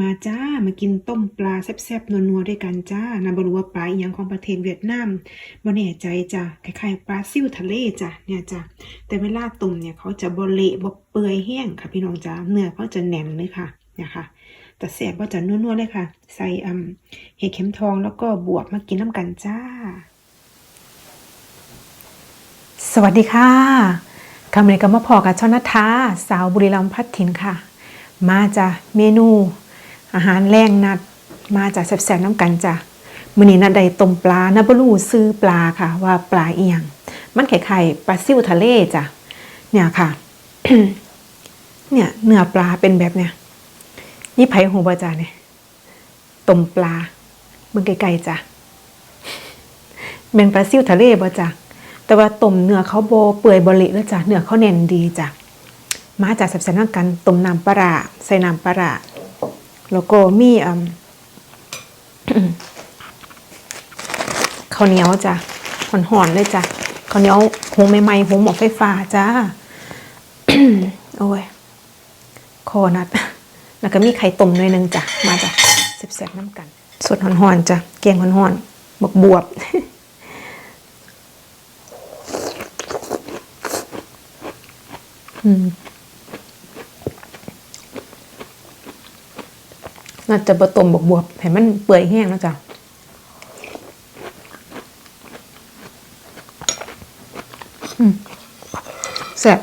มาจ้า มากินต้มปลาแซ่บๆนัวๆด้วยกันจ้านาบรู้ว่าปลาอีหยังของประเทศเวียดนามบ่แน่ใจจ้ะคล้ายๆปลาซิ่วทะเลจ้ะเนี่ยจ้ะแต่เวลาต้มเนี่ยเขาจะบ่เละบ่เปื่อยแห้งค่ะ พี่น้องจ้าเนื้อเขาจะแน่นเลยค่ะเนี่ยค่ะแต่แซ่บบ่จะนัวๆเลยค่ะ ใส่เห็ดเข็มทองแล้วก็บวบมากินน้ำกันจ้า สวัสดีค่ะคำเนกบมาพอกับชอนัทาสาวบุรีรัมย์พัดถิ่นค่ะ มาจากเมนู อาหารแรงนัดมาจากแซ่บๆน้ำกันจ้ะมื้อนี้นัดใดต้มปลานับรูซื้อปลาค่ะ ว่าปลาเอียง มันไข่ๆปลาซิวทะเลจ้ะเนี่ยค่ะ เนี่ยเนื้อปลาเป็นแบบเนี่ยนี่ไผ่หูบาจ้าเนี่ยต้มปลาเบิ่งไกลๆจ้ะเป็นปลาซิวทะเลบ่จ้ะแต่ว่าต้มเนื้อเขาโบเปื่อยบริแล้วจ้ะเนื้อเขาแน่นดีจ้ะมาจากแซ่บๆน้ำกันต้มน้ำปลาใส่น้ำปลา แล้วก็มีอืมข้าวเหนียวจ้ะห่อนๆเลยจ้ะข้าวเหนียวหุงใหม่ๆหุงหมอกไฟฟ้าจ้าโอ้ยคอนัด แล้วก็มีไข่ต้มหน่อยนึงจ้ะมาจ้ะแซ่บๆน้ำกัน สดห่อนๆจ้ะแกงห่อนๆบวบบวบอืม น่าจะบะต้มบวบบวบให้มันเปื่อยแห้งนะจ๊ะแซ่บ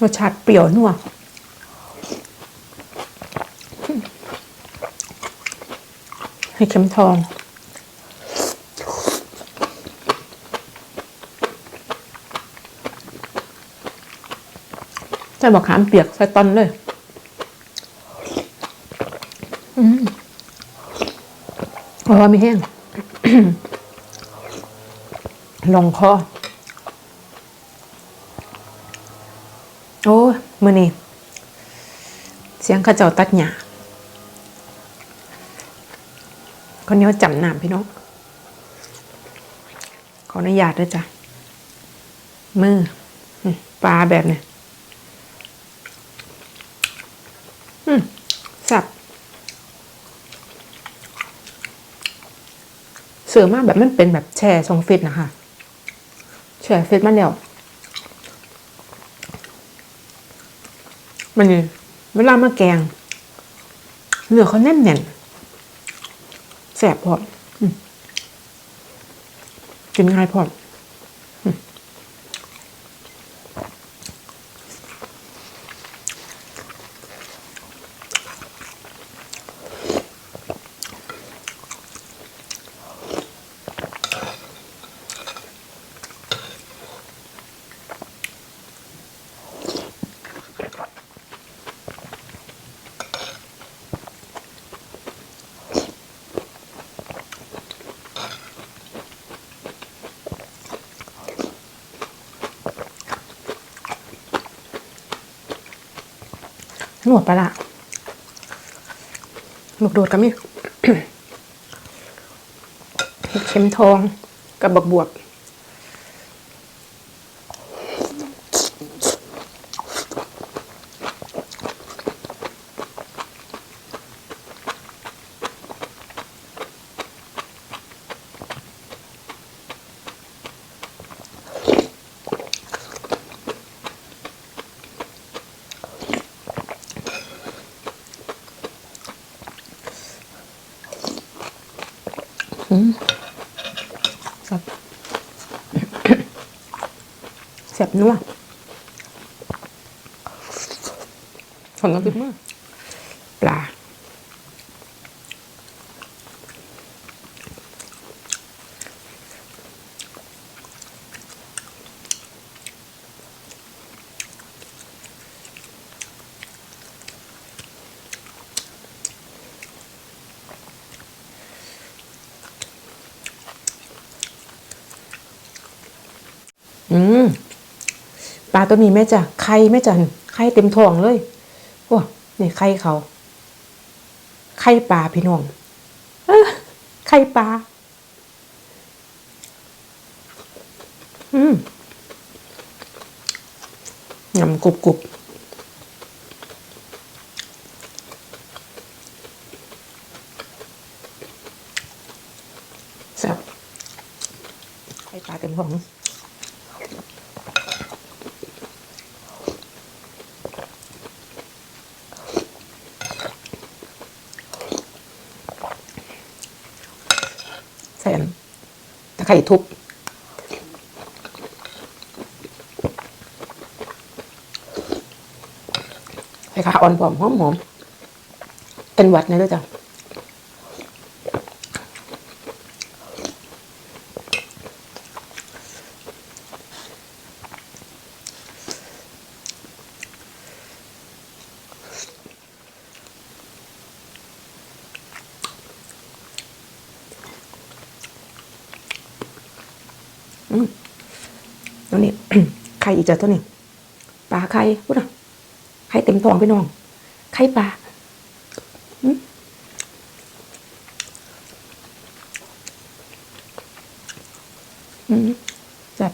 รสชาติเปรี้ยวนัวให้เข็มทองใส่บักขามเปียกใส่ตอนเลย อืมราะว่าไม่แห้งลงคอ โอ้มือนี่เสียงข้าเจ้าตัดหญ้าคนนี้ว่าจำนามพี่น้องขออนุญาตด้วยจ้ะมือปลาแบบเนี้ย อืมสับ เสือมากแบบมันเป็นแบบแช่ทรงฟิตนะคะแช่ฟิตมันเดียวมันเวลามาแกงเนื้อเขาแน่นแน่นแสบพอกินง่ายพอ นวดปลาละลูกโดดก็มีเห็ดเข็มทองกับบักบวบ แซ่บแซ่บนัวฝนก็ติดมาก อืมปลาตัวนี้แม่จ้ะไข่แม่จันไข่เต็มท้องเลยว้าเนี่ยไข่เขาไข่ปลาพี่น้องไข่ปลาอืมยำกรุบกรุบแซ่บไข่ปลาเต็มท้อง ไข่ทุบ ไข่ขาอ่อนผอมหอมหอมเป็นหวัดนะด้วยจ้ะ อืมตัวนี่ไข่อีกจ้ะตัวนี้ปลาไข่พูดอะไข่เต็มท้องพี่น้อง ไข่ปลาอืมอืมจับ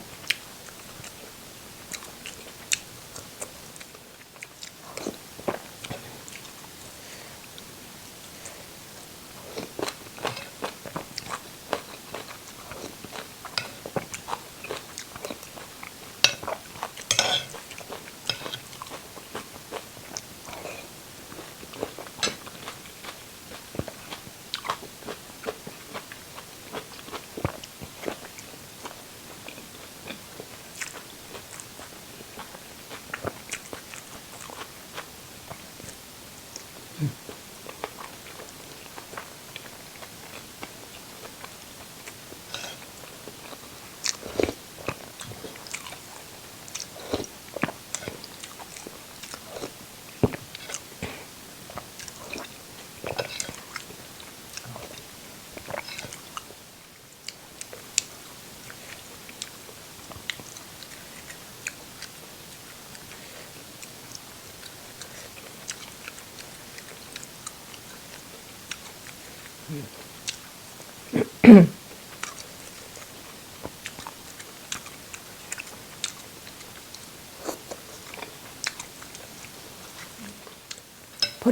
พอ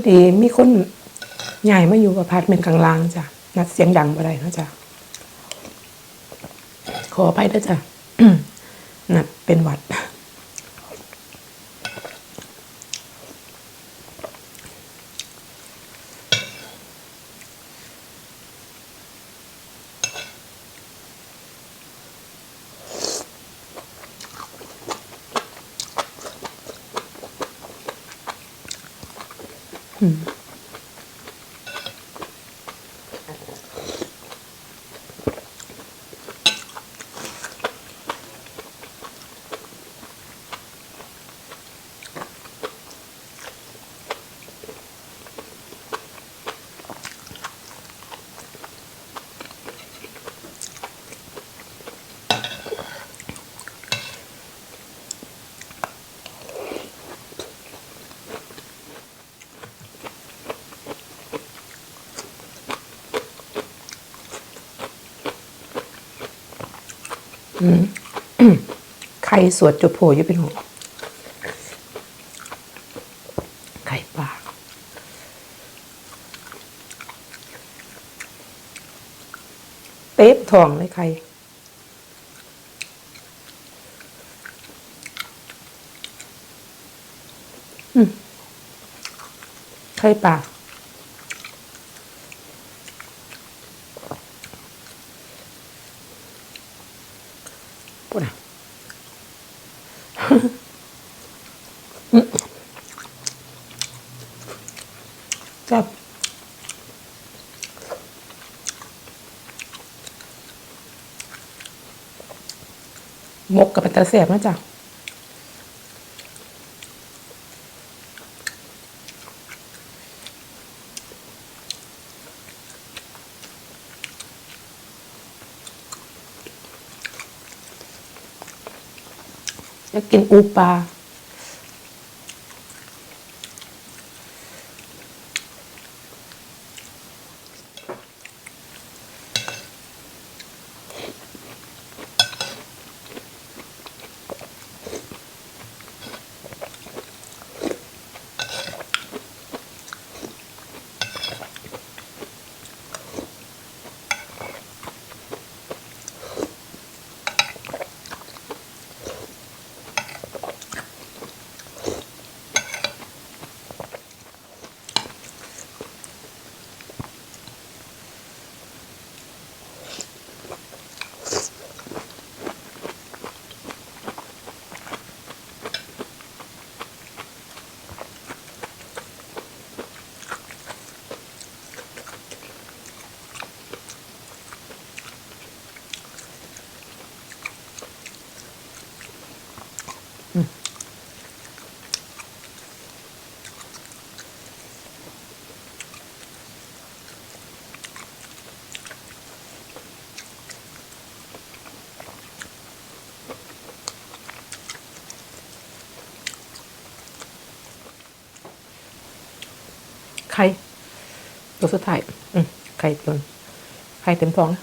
ดีมีคนใหญ่มาอยู่กับพาร์ทเมนต์กลางล่างจ้ะ นัดเสียงดังอะไรนะจ๊ะ ขอไปด้วยจ้ะนัดเป็นหวัด Hmm. ไข่สวดจุดโผล่อยู่เป็นหัวไข่ปลาเต๊บทองเลยไข่ไข่ปลาปุ่นอะ จับ มกกับเป็นตาแสบนะจ๊ะจะกกินอูปลา ไข่ตัวสุดท้ายไข่ตัวไข่เต็มท้องนะ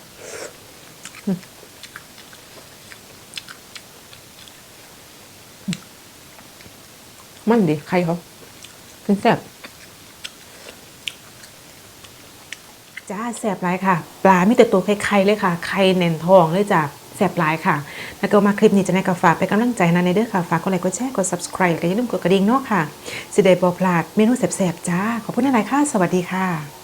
มันดีไข่เขาเป็นแซ่บจ้าแซ่บหลายค่ะ ปลามีแต่ตัวไข่ๆเลยค่ะ ไข่แน่นทองเลยจ้ะ แสบหลายค่ะ แล้วก็มาคลิปนี้จะในกับฝากไปนกำลังใจนะในเด้อค่ะ ฝากกดไลค์ กดแชร์ กด subscribe แล้วก็อย่าลืมกดกระดิ่งเนาะค่ะ สิได้บ่พลาดเมนูแสบๆจ้า ขอบคุณหลายค่ะ สวัสดีค่ะ